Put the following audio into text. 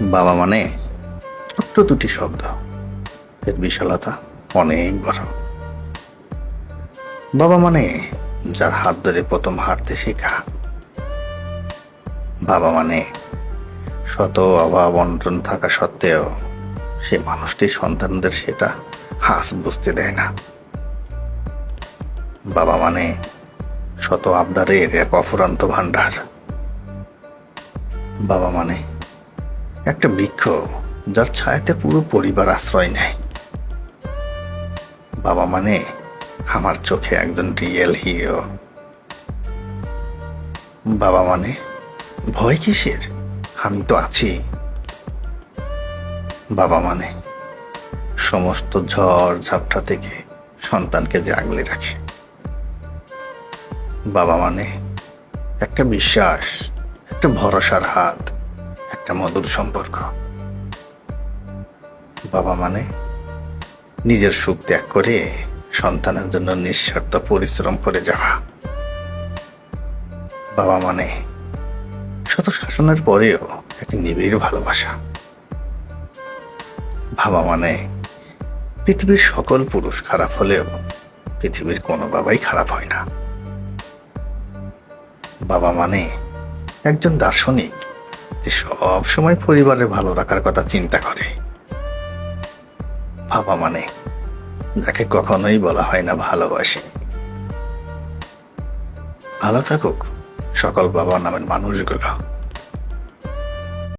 বাবা মানে ছোট্ট দুটি শব্দ। এর বিশালতা অনেক বড়। বাবা মানে যার হাত ধরে প্রথম হাঁটতে শেখা। বাবা মানে শত অভাব অনটন থাকা সত্ত্বেও সে মানুষটি সন্তানদের সেটা হাস বুঝতে দেয় না। বাবা মানে শত আবদারের এক অফুরান্ত ভান্ডার বাবা মানে একটা বৃক্ষ যার ছায়াতে পুরো পরিবার আশ্রয় নেয়। বাবা মানে আমার চোখে একজন রিয়েল হিরো। বাবা মানে ভয় কিসের? আমি তো আছি। বাবা মানে সমস্ত ঝড় ঝাপটা থেকে সন্তানকে যে আগলে রাখে। বাবা মানে একটা বিশ্বাস, একটা ভরসার হাত। একটা মধুর সম্পর্ক। বাবা মানে নিজের সুখ ত্যাগ করে সন্তানের জন্য নিঃস্বার্থ পরিশ্রম করে যাওয়া। বাবা মানে শত শাসনের পরেও এক নিবিড় ভালোবাসা। বাবা মানে পৃথিবীর সকল পুরুষ খারাপ হলেও পৃথিবীর কোনো বাবাই খারাপ হয় না। বাবা মানে একজন দার্শনিক যে সব সময় পরিবারের ভালো রাখার কথা চিন্তা করে। বাবা মানে যাকে কখনোই বলা হয় না ভালোবাসি। ভালো থাকুক সকল বাবা নামের মানুষগুলো।